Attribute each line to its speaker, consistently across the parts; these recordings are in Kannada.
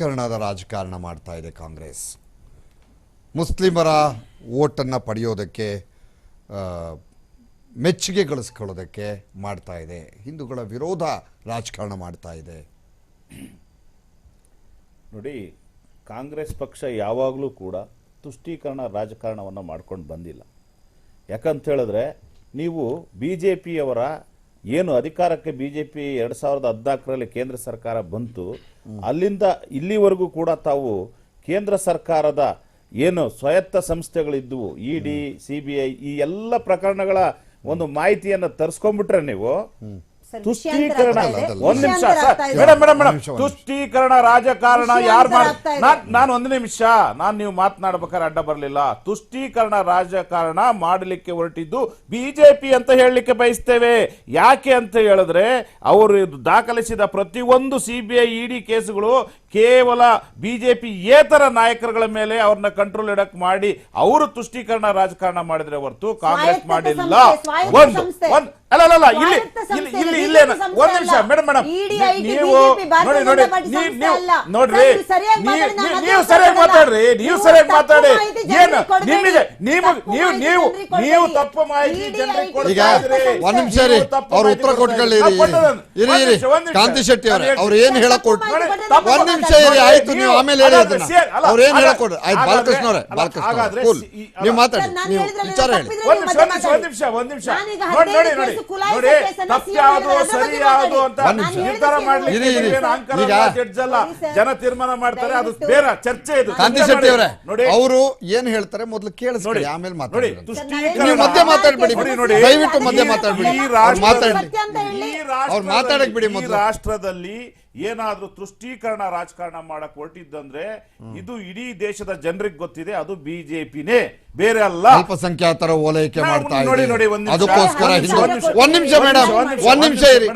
Speaker 1: ತುಷ್ಟೀಕರಣದ ರಾಜಕಾರಣ ಮಾಡ್ತಾ ಇದೆ ಕಾಂಗ್ರೆಸ್. ಮುಸ್ಲಿಮರ ಓಟನ್ನು ಪಡೆಯೋದಕ್ಕೆ ಮೆಚ್ಚುಗೆ ಗಳಿಸ್ಕೊಳ್ಳೋದಕ್ಕೆ ಮಾಡ್ತಾ ಇದೆ. ಹಿಂದೂಗಳ ವಿರೋಧ ರಾಜಕಾರಣ ಮಾಡ್ತಾ ಇದೆ.
Speaker 2: ನೋಡಿ, ಕಾಂಗ್ರೆಸ್ ಪಕ್ಷ ಯಾವಾಗಲೂ ಕೂಡ ತುಷ್ಟೀಕರಣ ರಾಜಕಾರಣವನ್ನು ಮಾಡ್ಕೊಂಡು ಬಂದಿಲ್ಲ. ಯಾಕಂತ ಹೇಳಿದ್ರೆ, ನೀವು ಬಿ ಜೆ ಪಿಯವರ ಏನು ಅಧಿಕಾರಕ್ಕೆ ಬಿ ಜೆ ಪಿ ಎರಡು ಸಾವಿರದ ಹದಿನಾಲ್ಕರಲ್ಲಿ ಕೇಂದ್ರ ಸರ್ಕಾರ ಬಂತು, ಅಲ್ಲಿಂದ ಇಲ್ಲಿವರೆಗೂ ಕೂಡ ತಾವು ಕೇಂದ್ರ ಸರ್ಕಾರದ ಏನು ಸ್ವಾಯತ್ತ ಸಂಸ್ಥೆಗಳಿದ್ದವು E D, C B I, ಈ ಎಲ್ಲ ಪ್ರಕರಣಗಳ ಒಂದು ಮಾಹಿತಿಯನ್ನು ತರಿಸ್ಕೊಂಡ್ಬಿಟ್ರೆ ನೀವು ತುಷ್ಟೀಕರಣ ಒಂದ್ ನಿಮಿಷ. ಮೇಡಮ್ ಮೇಡಮ್
Speaker 1: ನಿಮಿಷ.
Speaker 2: ತುಷ್ಟೀಕರಣ ರಾಜಕಾರಣ ಯಾರು ಮಾಡಿ ನಾನ್ ಒಂದು ನಿಮಿಷ. ನಾನು ನೀವು ಮಾತನಾಡ್ಬೇಕಾದ್ರೆ ಅಡ್ಡ ಬರಲಿಲ್ಲ. ತುಷ್ಟೀಕರಣ ರಾಜಕಾರಣ ಮಾಡಲಿಕ್ಕೆ ಹೊರಟಿದ್ದು ಬಿಜೆಪಿ ಅಂತ ಹೇಳಲಿಕ್ಕೆ ಬಯಸ್ತೇವೆ. ಯಾಕೆ ಅಂತ ಹೇಳಿದ್ರೆ ಅವರು ದಾಖಲಿಸಿದ ಪ್ರತಿಯೊಂದು ಸಿಬಿಐ ಇಡಿ ಕೇಸುಗಳು ಕೇವಲ ಬಿಜೆಪಿ ಏತರ ನಾಯಕರುಗಳ ಮೇಲೆ ಅವ್ರನ್ನ ಕಂಟ್ರೋಲ್ ಇಡಕ್ ಮಾಡಿ ಅವರು ತುಷ್ಟೀಕರಣ ರಾಜಕಾರಣ ಮಾಡಿದ್ರೆ ಹೊರತು ಕಾಂಗ್ರೆಸ್ ಮಾಡಿಲ್ಲ. ಒಂದು ಅಲ್ಲ ಅಲ್ಲ ಅಲ್ಲ ಇಲ್ಲಿ ಇಲ್ಲಿ ಇಲ್ಲಿ ಒಂದ್ ನಿಮಿಷ. ಮೇಡಮ್ ಮೇಡಮ್ ನೀವು ನೋಡಿ ನೋಡಿ ನೀವು. ನೋಡ್ರಿ ನೀವು-
Speaker 3: ಮಾತಾಡಿ, ನಾನು
Speaker 2: ನೀವು ಸರಿಯಾಗಿ ಮಾತಾಡ್ರಿ ನೀವು ಸರಿಯಾಗಿ ಮಾತಾಡಿ. ಏನು. ನಿಮಗೆ ನೀವು ನೀವು ನೀವು ನೀವು. ತಪ್ಪು ಮಾಹಿತಿ ಜನರಿಗೆ.
Speaker 1: ಒಂದ್ ನಿಮಿಷ ರೀ ಅವ್ರ ಉತ್ತರ ಕೊಟ್ಕೊಳ್ಳಿ ಇರಿ ಇರಿ. ಕಾಂತಿ ಶೆಟ್ಟಿ ಅವ್ರ ಅವ್ರ ಏನ್. ಹೇಳಕ್
Speaker 2: ಕೊಟ್ಟು
Speaker 1: ಒಂದ್ ನಿಮಿಷ ಇರಿ ಆಯ್ತು ನೀವು ಆಮೇಲೆ ಹೇಳಿ ಅದನ್ನ ಅವ್ರ ಏನ್ ಹೇಳಕ್ ಕೊಡ್ರಿ? ಆಯ್ತು ಬಾಲಕೃಷ್ಣ ಅವ್ರೆ ಬಾಲಕೃಷ್ಣ ನೀವು ಮಾತಾಡಿ ನೀವು ವಿಚಾರ ಹೇಳಿ
Speaker 2: ಒಂದ್ ನಿಮಿಷ ಒಂದ್ ನಿಮಿಷ ಒಂದ್ ನಿಮಿಷ ನೋಡಿ ನೋಡಿ ನೋಡಿ ನೋಡಿ ತಪ್ಪು ಯಾವುದು ಸರಿ ಯಾವುದು ಅಂತ
Speaker 1: ಒಂದ್
Speaker 2: ನಿರ್ಧಾರ ಮಾಡ್ಲಿಕ್ಕೆ
Speaker 1: ಇರಿ, ಇರಿ.
Speaker 2: ನೀವೇನು ಅಲ್ಲ. ಜನ ತೀರ್ಮಾನ ಮಾಡ್ತಾರೆ ಅದು ಬೇರೆ ಚರ್ಚೆ ಇದು.
Speaker 1: ಕಾಂತಿ ಶೆಟ್ಟಿ ಅವರೇ
Speaker 2: ನೋಡಿ.
Speaker 1: ಅವರು ಏನ್ ಹೇಳ್ತಾರೆ ಮೊದಲು
Speaker 2: ನೋಡಿ.
Speaker 1: ಕೇಳಿಸ್ಕೊಳ್ಳಿ ಆಮೇಲೆ ಮಾತಾಡಿ ನೀವು ಮಧ್ಯೆ ಮಾತಾಡ್ಬೇಡಿ
Speaker 2: ನೋಡಿ, ನೋಡಿ.
Speaker 1: ದಯವಿಟ್ಟು ಮಧ್ಯೆ
Speaker 2: ಈ-
Speaker 1: ಮಾತಾಡ್ಬೇಡಿ.
Speaker 2: ಮಾತಾಡಿ
Speaker 1: ಅವ್ರು ಮಾತಾಡಕ್ ಬಿಡಿ ಮೊದ್ಲು.
Speaker 2: ರಾಷ್ಟ್ರದಲ್ಲಿ ಏನಾದ್ರೂ ತುಷ್ಟೀಕರಣ ರಾಜಕಾರಣ ಮಾಡಕ್ ಹೊರಟಿದ್ದಂದ್ರೆ ಇದು ಇಡೀ ದೇಶದ ಜನರಿಗೆ ಗೊತ್ತಿದೆ ಅದು ಬಿಜೆಪಿನೇ. ಬೇರೆ ಅಲ್ಲ.
Speaker 1: ಅಲ್ಪಸಂಖ್ಯಾತರ ಓಲೈಕೆ ಮಾಡ್ತಾ
Speaker 2: ನೋಡಿ.
Speaker 1: ಅದಕ್ಕೋಸ್ಕರ
Speaker 3: ಒಂದ್ ನಿಮಿಷ.
Speaker 1: ಮೇಡಮ್
Speaker 2: ಒಂದ್ ನಿಮಿಷ,
Speaker 1: ಇರಿ.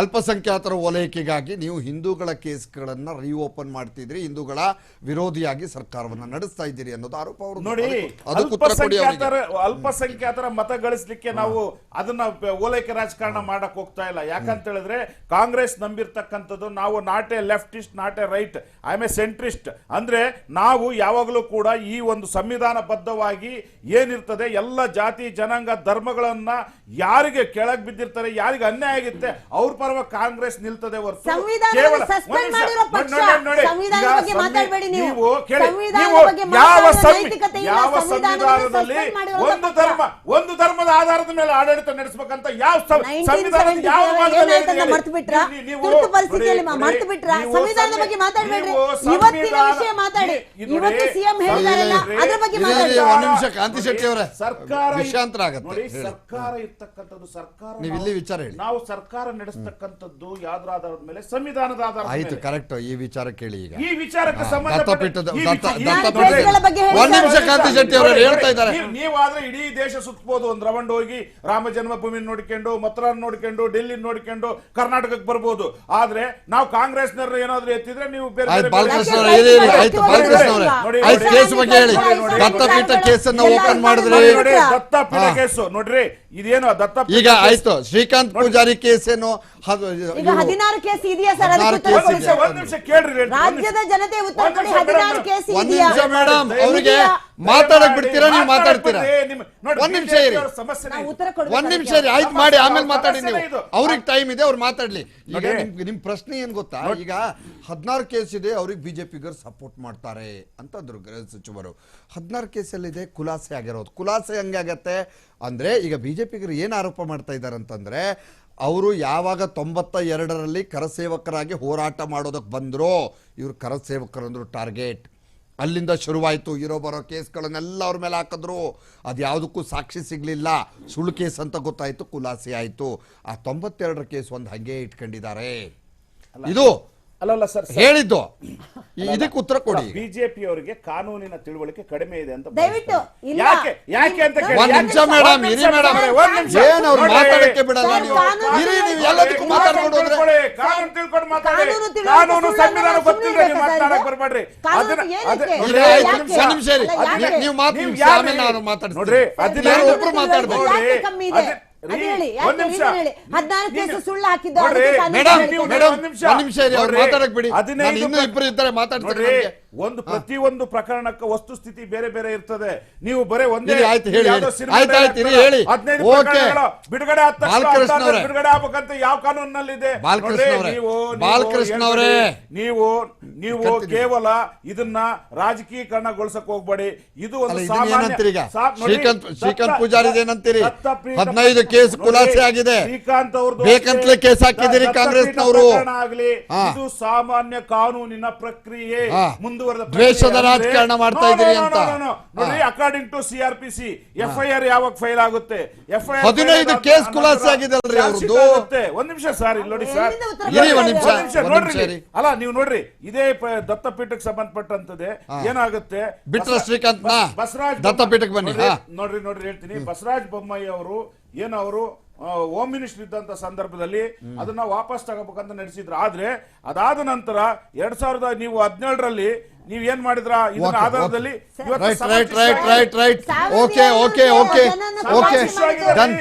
Speaker 1: ಅಲ್ಪಸಂಖ್ಯಾತರ ಓಲೈಕೆಗಾಗಿ ನೀವು ಹಿಂದೂಗಳ ಕೇಸ್ಗಳನ್ನ ರೀಓಪನ್ ಮಾಡ್ತಿದ್ರಿ ಹಿಂದೂಗಳ ವಿರೋಧಿಯಾಗಿ ಸರ್ಕಾರವನ್ನ ನಡೆಸ್ತಾ ಇದ್ದೀರಿ ಅನ್ನೋದು ಆರೋಪ ಅವರು
Speaker 2: ನೋಡಿ ಅಲ್ಪಸಂಖ್ಯಾತರ ಅಲ್ಪಸಂಖ್ಯಾತರ ಮತ ಗಳಿಸ್ಲಿಕ್ಕೆ ನಾವು ಅದನ್ನ ಓಲೈಕೆ ರಾಜಕಾರಣ ಮಾಡಕ್ ಹೋಗ್ತಾ ಇಲ್ಲ. ಯಾಕಂತ ಹೇಳಿದ್ರೆ ಕಾಂಗ್ರೆಸ್ ನಂಬಿರ್ತಕ್ಕಂಥದ್ದು ನಾವು not a leftist not a right I am a centrist ಅಂದ್ರೆ ನಾವು ಯಾವಾಗಲೂ ಕೂಡ ಈ ಒಂದು ಸಂವಿಧಾನಬದ್ಧವಾಗಿ ಏನಿರ್ತದೆ ಎಲ್ಲ ಜಾತಿ ಜನಾಂಗ ಧರ್ಮಗಳನ್ನು ಯಾರಿಗೆ ಕೆಳಗೆ ಬಿದ್ದಿರ್ತಾರೆ ಯಾರಿಗೆ ಅನ್ಯಾಯ ಆಗುತ್ತೆ ಅವ್ರ ಪರವಾಗಿ ಕಾಂಗ್ರೆಸ್ ನಿಲ್ತದೆ ಹೊರತು ಕೇವಲ-
Speaker 3: ನೀವು.
Speaker 2: ಯಾವ ಯಾವ ಸಂವಿಧಾನದಲ್ಲಿ ಒಂದು ಧರ್ಮ ಒಂದು ಧರ್ಮದ ಆಧಾರದ ಮೇಲೆ ಆಡಳಿತ ನಡೆಸಬೇಕಂತ ಯಾವ ಸಂ-
Speaker 3: 1977
Speaker 2: ಸಂವಿಧಾನದ ಯಾವ?
Speaker 3: ಮರ್ತು ಬಿಟ್ರಾ?
Speaker 2: ನೀವು-
Speaker 3: ಪರಿಸ್ಥಿತಿಯಲ್ಲಿ ಮರ್ತು ಬಿಟ್ರ ಸಂವಿಧಾನದ ಬಗ್ಗೆ ಮಾತಾಡ್ಬೇಡ್ರಿ. ಇವತ್ತಿನ ವಿಷಯ ಮಾತಾಡಿ. ಇವತ್ತು ಸಿಎಂ
Speaker 2: ಹೇಳಿದಾರಲ್ಲ
Speaker 3: ಅದ್ರ ಬಗ್ಗೆ ಮಾತಾಡಿ.
Speaker 1: ಒಂದ್ ನಿಮಿಷ, ಕಾಂತಿ ಶೆಟ್ಟಿ ಅವರ
Speaker 2: ಸರ್ಕಾರ
Speaker 1: ವಿಷಾಂತರ ಆಗುತ್ತೆ
Speaker 2: ನೋಡಿ ಸರ್ಕಾರ ಇರ್ತಕ್ಕಂಥದ್ದು ಸರ್ಕಾರ
Speaker 1: ನೀವು ಇಲ್ಲಿ ವಿಚಾರ ಹೇಳಿ.
Speaker 2: ನಾವು ಸರ್ಕಾರ ನಡೆಸ್ತಕ್ಕಂಥದ್ದು ಯಾವ್ದ್ರ ಆಧಾರದ ಮೇಲೆ ಸಂವಿಧಾನದ ಆಧಾರದ
Speaker 1: ಆಯ್ತು
Speaker 2: ಮೇಲೆ
Speaker 1: ಕರೆಕ್ಟ್ ಈ ವಿಚಾರ ಕೇಳಿ ಈಗ
Speaker 2: ಈ ವಿಚಾರಕ್ಕೆ
Speaker 1: ಹಾ,
Speaker 2: ಸಂಬಂಧಪಟ್ಟ
Speaker 1: ದತ್ತಪೀಠದ-
Speaker 2: ಈ
Speaker 1: ದತ್ತ-
Speaker 2: ವಿಚಾರ-
Speaker 1: ದತ್ತಪೀಠದ-
Speaker 3: ಕೇಸ್ಗಳ ಬಗ್ಗೆ ಹೇಳಿ
Speaker 1: ಒಂದ್ ನಿಮಿಷ
Speaker 3: ಸರ್.
Speaker 1: ಕಾಂತಿ ಶೆಟ್ಟಿ ಅವರು ಹೇಳ್ತಾ ಇದ್ದಾರೆ
Speaker 2: ನೀವು- ಆದ್ರೆ ಇಡೀ ದೇಶ ಸುತ್ತಬಹುದು ಒಂದ್ ರೌಂಡ್ ಹೋಗಿ ರಾಮ ಜನ್ಮಭೂಮಿ ನೋಡ್ಕೊಂಡು ಮಥುರಾ ನೋಡ್ಕೊಂಡು ಡೆಲ್ಲಿ ನೋಡ್ಕೊಂಡು ಕರ್ನಾಟಕಕ್ಕೆ ಬರ್ಬೋದು ಆದ್ರೆ ನಾವು ಕಾಂಗ್ರೆಸ್ನವ್ರು ಏನಾದ್ರು ಎತ್ತಿದ್ರೆ ನೀವು ಬೇರೆ
Speaker 1: ಆಯ್ತು
Speaker 2: ಬೇರೆ-
Speaker 1: ಬಾಲಕೃಷ್ಣ
Speaker 3: ಯಾಕೆ
Speaker 1: ಅವರೇ ಇರಿ ಇರಿ ಆಯ್ತು
Speaker 3: ಯಾಕೆ
Speaker 1: ಬಾಲಕೃಷ್ಣ ಅವರೇ.
Speaker 2: ನೋಡಿ,
Speaker 1: ಆಯ್ತು
Speaker 2: ನೋಡಿ,
Speaker 1: ಕೇಸ್ ಬಗ್ಗೆ ಹೇಳಿ. ದತ್ತಪೀಠ ಕೇಸನ್ನ ಓಪನ್ ಮಾಡಿದ್ರಿ
Speaker 2: ನೋಡಿ, ನೋಡಿ ದತ್ತಪೀಠ
Speaker 1: ಹಾ.
Speaker 2: ಕೇಸು ನೋಡ್ರಿ ಇದೇನು ದತ್ತಪೀಠ
Speaker 1: ಈಗ
Speaker 2: ಕೇಸು.
Speaker 1: ಆಯ್ತು ಶ್ರೀಕಾಂತ್ ಪೂಜಾರಿ ಕೇಸ್ ಏನು ಹದ್-
Speaker 3: ಈಗ
Speaker 1: ಇವ್ರು-
Speaker 3: ಹದಿನಾರು ಕೇಸ್ ಇದೆಯಾ ಸರ್? ಅದಕ್ಕೆ
Speaker 1: ಕೇಸ್
Speaker 3: ಉತ್ತರ
Speaker 2: ಒಂದ್
Speaker 1: ಇದೆ.
Speaker 2: ನಿಮಿಷ ಒಂದ್ ನಿಮಿಷ ಕೇಳ್ರಿ
Speaker 3: ರಾಜ್ಯದ ಜನತೆ ಉತ್ತರ
Speaker 2: ಒಂದ್
Speaker 3: ಕೊಡಿ.
Speaker 2: ನಿಮಿಷ
Speaker 3: ಹದಿನಾರು
Speaker 2: ಮೇಡಮ್,
Speaker 3: ಕೇಸ್
Speaker 1: ಒಂದ್
Speaker 3: ಇದೆಯಾ?
Speaker 1: ನಿಮಿಷ ಮೇಡಮ್ ಅವರಿಗೆ? ಮಾತಾಡಕ್ ಬಿಡ್ತೀರಾ? ನೀವು ಮಾತಾಡ್ತೀರಾ? ಒಂದ್ ನಿಮಿಷ ಇರಿ. ಒಂದ್ ನಿಮಿಷ ಇರಿ. ಆಯ್ತು ಮಾಡಿ ಆಮೇಲೆ ಮಾತಾಡಿ ನೀವು. ಅವ್ರಿಗೆ ಟೈಮ್ ಇದೆ ಅವ್ರು ಮಾತಾಡ್ಲಿ. ಈಗ
Speaker 2: ನಿಮ್ಗೆ
Speaker 1: ನಿಮ್ ಪ್ರಶ್ನೆ ಏನ್ ಗೊತ್ತಾ? ಈಗ ಹದಿನಾರು ಕೇಸ್ ಇದೆ ಅವ್ರಿಗೆ ಬಿಜೆಪಿಗರು ಸಪೋರ್ಟ್ ಮಾಡ್ತಾರೆ ಅಂತಂದ್ರು ಗೃಹ ಸಚಿವರು. ಹದಿನಾರು ಕೇಸಲ್ಲಿದೆ ಖುಲಾಸೆ ಆಗಿರೋದು. ಖುಲಾಸೆ ಹಂಗಾಗತ್ತೆ ಅಂದ್ರೆ ಈಗ ಬಿಜೆಪಿಗರು ಏನ್ ಆರೋಪ ಮಾಡ್ತಾ ಇದ್ದಾರೆ ಅಂತಂದ್ರೆ ಅವರು ಯಾವಾಗ ತೊಂಬತ್ತ ಎರಡರಲ್ಲಿ ಕರಸೇವಕರಾಗಿ ಹೋರಾಟ ಮಾಡೋದಕ್ಕೆ ಬಂದ್ರು ಇವ್ರು ಕರಸೇವಕರಂದ್ರು ಟಾರ್ಗೆಟ್. ಅಲ್ಲಿಂದ ಶುರುವಾಯಿತು. ಇರೋ ಬರೋ ಕೇಸ್ಗಳನ್ನೆಲ್ಲ ಅವ್ರ ಮೇಲೆ ಹಾಕಿದ್ರು. ಅದು ಯಾವುದಕ್ಕೂ ಸಾಕ್ಷಿ ಸಿಗಲಿಲ್ಲ. ಸುಳ್ಳು ಕೇಸ್ ಅಂತ ಗೊತ್ತಾಯಿತು. ಖುಲಾಸೆ ಆಯಿತು. ಆ ತೊಂಬತ್ತೆರಡರ ಕೇಸ್ ಒಂದು ಹಾಗೆ ಇಟ್ಕೊಂಡಿದ್ದಾರೆ. ಇದು
Speaker 2: ಅಲ್ಲಲ್ಲ ಸರ್
Speaker 1: ಹೇಳಿದ್ದು ಇದಕ್ಕೆ ಉತ್ತರ ಕೊಡಿ
Speaker 2: ಬಿಜೆಪಿ ಅವರಿಗೆ ಕಾನೂನಿನ ತಿಳುವಳಿಕೆ ಕಡಿಮೆ ಇದೆ ಅಂತ
Speaker 3: ದಯವಿಟ್ಟು ಇಲ್ಲ.
Speaker 2: ಯಾಕೆ ಯಾಕೆ ಅಂತ ಕೇಳಿ
Speaker 1: ಒಂದ್
Speaker 2: ಯಾಕೆ?
Speaker 1: ನಿಮಿಷ ಮೇಡಮ್ ಇರಿ ಮೇಡಮ್
Speaker 2: ಒಂದ್ ನಿಮಿಷ.
Speaker 1: ಏನ್ ಅವ್ರು
Speaker 2: ನೋಡಿ,
Speaker 1: ಮಾತಾಡಕ್ಕೆ ಬಿಡಲ್ಲ ನೀವು ಇರಿ ನೀವು ಎಲ್ಲದಕ್ಕೂ ಮಾತಾಡ್ಕೊಂಡು ಹೋದ್ರೆ
Speaker 2: ಕಾನೂನು ತಿಳ್ಕೊಂಡು ಮಾತಾಡಿ
Speaker 3: ಕಾನೂನು
Speaker 2: ಸಂವಿಧಾನ
Speaker 3: ಸುಳ್ಳು
Speaker 2: ಗೊತ್ತಿಲ್ಲ ನೀವು
Speaker 3: ಬೇಕಾ
Speaker 2: ಮಾತಾಡಕ್
Speaker 3: ಇದು?
Speaker 2: ಬರ್ಬೇಡ್ರಿ
Speaker 3: ಕಾನೂನು
Speaker 2: ಅದನ್ನ
Speaker 3: ಏನಕ್ಕೆ?
Speaker 2: ಅದನ್ನ-
Speaker 1: ಇರಿ, ಆಯ್ತು,
Speaker 3: ಯಾಕೆ?
Speaker 1: ಒಂದ್ ನಿಮಿಷ ಇರಿ
Speaker 3: ಅಲ್ಲ, ಯಾಕೆ?
Speaker 1: ನೀವು- ನೀವು ಮಾತು
Speaker 2: ಯಾರು
Speaker 1: ಆಮೇಲೆ ನಾನು ಮಾತಾಡ್ತೀನಿ
Speaker 2: ನೋಡ್ರಿ
Speaker 1: ಅದನ್ನ- ಒಬ್ರು ಮಾತಾಡ್ಬೇಕು.
Speaker 3: ಯಾಕೆ ಕಮ್ಮಿ ಇದೆ?
Speaker 2: ಅದೇ-
Speaker 3: ಅದ್ ಹೇಳಿ, ಯಾಕೆ
Speaker 2: ಒಂದ್ ನಿಮಿಷ.
Speaker 3: reason ಹೇಳಿ. ಹದಿನಾಲ್ಕು ಕೇಸು ಸುಳ್ಳು ಹಾಕಿದ್ದಾರೆ
Speaker 2: ನೋಡ್ರಿ,
Speaker 3: ಅದಕ್ಕೆ
Speaker 1: ಮೇಡಮ್
Speaker 2: ಒಂದ್ ನಿಮಿಷ.
Speaker 1: ಒಂದ್ ನಿಮಿಷ ಇರಿ ಅವ್ರು ಮಾತಾಡಕ್ ಬಿಡಿ
Speaker 2: ಹದಿನೈದು
Speaker 1: ಇನ್ನೂ ಇಬ್ರು ಇದ್ದಾರೆ ಮಾತಾಡ್ತಾರೆ
Speaker 2: ನೋಡ್ರಿ
Speaker 1: ಪ್ರತಿ
Speaker 2: ಒಂದು ಪ್ರತಿಯೊಂದು ಪ್ರಕರಣಕ್ಕೆ ವಸ್ತುಸ್ಥಿತಿ ಬೇರೆ ಬೇರೆ ಇರ್ತದೆ. ನೀವು ಬರೇ ಒಂದೇ
Speaker 1: ಆಯ್ತು, ಹೇಳಿ, ಹೇಳಿ.
Speaker 2: ಬಿಡುಗಡೆ ಬಿಡುಗಡೆ ಆಗ್ಬೇಕಂತ ಯಾವ ಕಾನೂನಿನಲ್ಲಿದೆ? ನೀವು- ನೀವು. ನೀವು ಕೇವಲ ಇದನ್ನ ರಾಜಕೀಯಕರಣಗೊಳಿಸಕ್ ಹೋಗ್ಬೇಡಿ. ಇದು ಒಂದು
Speaker 1: ಶ್ರೀಕಾಂತ್- ಶ್ರೀಕಾಂತ್ ಪೂಜಾರಿ
Speaker 2: ಏನಂತೀರಿ?
Speaker 1: ಹದಿನೈದು ಕೇಸ್ ಖುಲಾಸೆ ಆಗಿದೆ.
Speaker 2: ಶ್ರೀಕಾಂತ್ ಅವ್ರದ್ದು
Speaker 1: ಬೇಕಂತಲೇ. ಕೇಸ್ ಹಾಕಿದಿರಿ
Speaker 2: ಕಾಂಗ್ರೆಸ್
Speaker 1: ಕಾಂಗ್ರೆಸ್ನವರು.
Speaker 2: ಆಗ್ಲಿ ಇದು ಸಾಮಾನ್ಯ ಕಾನೂನಿನ ಪ್ರಕ್ರಿಯೆ.
Speaker 1: ಹಾ.
Speaker 2: ಮುಂದುವರೆದ
Speaker 1: ದ್ವೇಷದ ರಾಜಕಾರಣ ಮಾಡ್ತಾ ಇದ್ದೀರಿ ಅಂತ.
Speaker 2: ನೋಡಿ. According to C R P C F I R ಯಾವಾಗ ಫೈಲ್ ಆಗುತ್ತೆ ಎಫ್ ಐ ಆರ್
Speaker 1: ಹದಿನೈದು ಕೇಸ್ ಖುಲಾಸೆ ಆಗಿದೆ ಅಲ್ರಿ ಅವ್ರದ್ದು.
Speaker 2: ಒಂದ್ ನಿಮಿಷ ಸರ್ ಇಲ್ಲಿ ನೋಡಿ ಸರ್
Speaker 1: ಒಂದ್ ನಿಮಿಷ,
Speaker 2: ಒಂದ್ ನಿಮಿಷ
Speaker 1: ಒಂದ್
Speaker 2: ನೋಡ್ರಿ. ಅಲ್ಲ ನೀವು ನೋಡ್ರಿ ಇದೇ ದತ್ತಪೀಠಕ್ಕೆ ಸಂಬಂಧಪಟ್ಟಂತದೆ ಏನಾಗುತ್ತೆ
Speaker 1: ಬಿಟ್ರ
Speaker 2: ಶ್ರೀಕಾಂತ್ ಬಸವರಾಜ್
Speaker 1: ದತ್ತಪೀಠಕ್ಕೆ ಬನ್ನಿ,
Speaker 2: ನೋಡ್ರಿ. ನೋಡ್ರಿ ಹೇಳ್ತೀನಿ ಬಸರಾಜ್ ಬೊಮ್ಮಾಯಿ ಅವರು ಏನವರು ಅವರು ಹೋಮ್ ಮಿನಿಸ್ಟರ್ ಇದ್ದಂತ ಸಂದರ್ಭದಲ್ಲಿ ಅದನ್ನ ವಾಪಸ್ ತಗೋಬೇಕಂತ ನಡೆಸಿದ್ರು. ಆದ್ರೆ ಅದಾದ ನಂತರ ಎರಡ್ ಸಾವಿರದ ನೀವು ಹದಿನೇಳರಲ್ಲಿ ನೀವ್ ಏನ್ ಮಾಡಿದ್ರ? ಇದನ್ನ ಆಧಾರದಲ್ಲಿ
Speaker 1: right right right right right okay okay okay okay. Done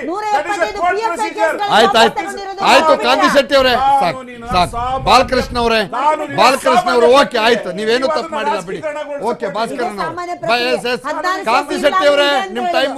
Speaker 1: ಆಯ್ತು ಆಯ್ತು. ಆಯ್ತು ಕಾಂತಿ ಶೆಟ್ಟಿ ಅವರೇ. ಸಾಕು. ಬಾಲಕೃಷ್ಣ ಅವರೇ. ಬಾಲಕೃಷ್ಣ ಅವರು ಓಕೆ ಆಯ್ತು. ನೀವೇನು
Speaker 2: ನೀವು
Speaker 1: ತಪ್ಪು ಮಾಡಿಲ್ಲ ಬಿಡಿ. ಓಕೆ ಭಾಸ್ಕರನ್ ಅವರು.
Speaker 3: ಹದಿನಾರು
Speaker 1: ಕಾಂತಿ ಶೆಟ್ಟಿ ಅವರೇ
Speaker 3: ನಿಮ್
Speaker 1: ಟೈಮ್